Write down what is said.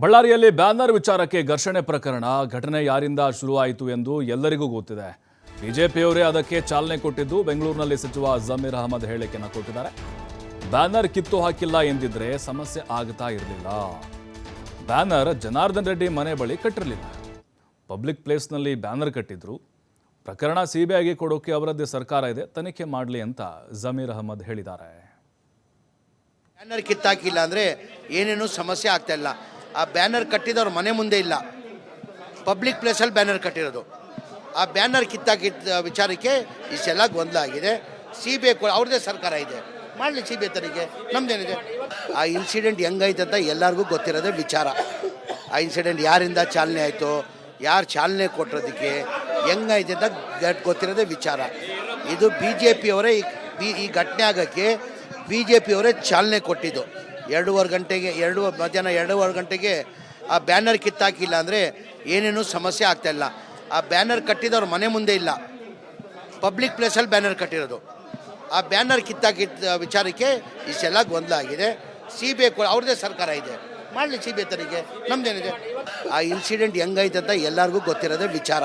ಬಳ್ಳಾರಿಯಲ್ಲಿ ಬ್ಯಾನರ್ ವಿಚಾರಕ್ಕೆ ಘರ್ಷಣೆ ಪ್ರಕರಣ, ಘಟನೆ ಯಾರಿಂದ ಶುರುವಾಯಿತು ಎಂದು ಎಲ್ಲರಿಗೂ ಗೊತ್ತಿದೆ. ಬಿಜೆಪಿಯವರೇ ಅದಕ್ಕೆ ಚಾಲನೆ ಕೊಟ್ಟಿದ್ದು ಬೆಂಗಳೂರಿನಲ್ಲಿ ಸಚಿವ ಜಮೀರ್ ಅಹಮದ್ ಹೇಳಿಕೆಯನ್ನು ಕೊಟ್ಟಿದ್ದಾರೆ. ಬ್ಯಾನರ್ ಕಿತ್ತು ಹಾಕಿಲ್ಲ ಎಂದಿದ್ರೆ ಸಮಸ್ಯೆ ಆಗ್ತಾ ಇರಲಿಲ್ಲ. ಬ್ಯಾನರ್ ಜನಾರ್ದನ್ ರೆಡ್ಡಿ ಮನೆ ಬಳಿ ಕಟ್ಟಿರಲಿಲ್ಲ. ಪಬ್ಲಿಕ್ ಪ್ಲೇಸ್ನಲ್ಲಿ ಬ್ಯಾನರ್ ಕಟ್ಟಿದ್ರು. ಪ್ರಕರಣ ಸಿಬಿಐಗೆ ಕೊಡೋಕೆ ಅವರದ್ದೇ ಸರ್ಕಾರ ಇದೆ, ತನಿಖೆ ಮಾಡಲಿ ಅಂತ ಜಮೀರ್ ಅಹಮದ್ ಹೇಳಿದ್ದಾರೆ. ಬ್ಯಾನರ್ ಕಿತ್ತಾಕಿಲ್ಲ ಅಂದರೆ ಏನೇನು ಸಮಸ್ಯೆ ಆಗ್ತಾ ಇಲ್ಲ. ಆ ಬ್ಯಾನರ್ ಕಟ್ಟಿದವ್ರ ಮನೆ ಮುಂದೆ ಇಲ್ಲ. ಪಬ್ಲಿಕ್ ಪ್ಲೇಸಲ್ಲಿ ಬ್ಯಾನರ್ ಕಟ್ಟಿರೋದು. ಆ ಬ್ಯಾನರ್ ಕಿತ್ತಾಕಿದ್ದ ವಿಚಾರಕ್ಕೆ ಇಷ್ಟೆಲ್ಲ ಗೊಂದಲ ಆಗಿದೆ. ಸಿ ಬಿ ಐ ಅವ್ರದ್ದೇ ಸರ್ಕಾರ ಇದೆ. ಮಾಡಲಿ ಸಿ ಬಿ ಐ ತನಿಖೆ. ನಮ್ದೇನಿದೆ? ಆ ಇನ್ಸಿಡೆಂಟ್ ಹೆಂಗೈತೆ ಅಂತ ಎಲ್ಲರಿಗೂ ಗೊತ್ತಿರೋದೇ ವಿಚಾರ. ಆ ಇನ್ಸಿಡೆಂಟ್ ಯಾರಿಂದ ಚಾಲನೆ ಆಯಿತು? ಯಾರು ಚಾಲನೆ ಕೊಟ್ಟಿರೋದಕ್ಕೆ ಹೆಂಗೈತೆ ಅಂತ ಗೊತ್ತಿರೋದೇ ವಿಚಾರ. ಇದು ಬಿ ಜೆ ಪಿಯವರೇ ಈ ಈ ಘಟನೆ ಆಗೋಕ್ಕೆ ಬಿ ಜೆ ಪಿಯವರೇ ಚಾಲನೆ ಕೊಟ್ಟಿದ್ದು. ಎರಡೂವರೆ ಗಂಟೆಗೆ, ಎರಡು, ಮಧ್ಯಾಹ್ನ ಎರಡೂವರೆ ಗಂಟೆಗೆ ಆ ಬ್ಯಾನರ್ ಕಿತ್ತಾಕಿಲ್ಲ ಅಂದರೆ ಏನೇನೂ ಸಮಸ್ಯೆ ಆಗ್ತಾಯಿಲ್ಲ ಆ ಬ್ಯಾನರ್ ಕಟ್ಟಿದವ್ರ ಮನೆ ಮುಂದೆ ಇಲ್ಲ. ಪಬ್ಲಿಕ್ ಪ್ಲೇಸಲ್ಲಿ ಬ್ಯಾನರ್ ಕಟ್ಟಿರೋದು. ಆ ಬ್ಯಾನರ್ ಕಿತ್ತಾಕಿದ್ದ ವಿಚಾರಕ್ಕೆ ಇಷ್ಟೆಲ್ಲ ಗೊಂದಲ ಆಗಿದೆ. ಸಿ ಬಿ ಐ ಅವ್ರದ್ದೇ ಸರ್ಕಾರ ಇದೆ. ಮಾಡಲಿ ಸಿ ಬಿ ಐ ತನಿಖೆ. ನಮ್ದೇನಿದೆ? ಆ ಇನ್ಸಿಡೆಂಟ್ ಹೆಂಗೈತೆ ಅಂತ ಎಲ್ಲರಿಗೂ ಗೊತ್ತಿರೋದೇ ವಿಚಾರ.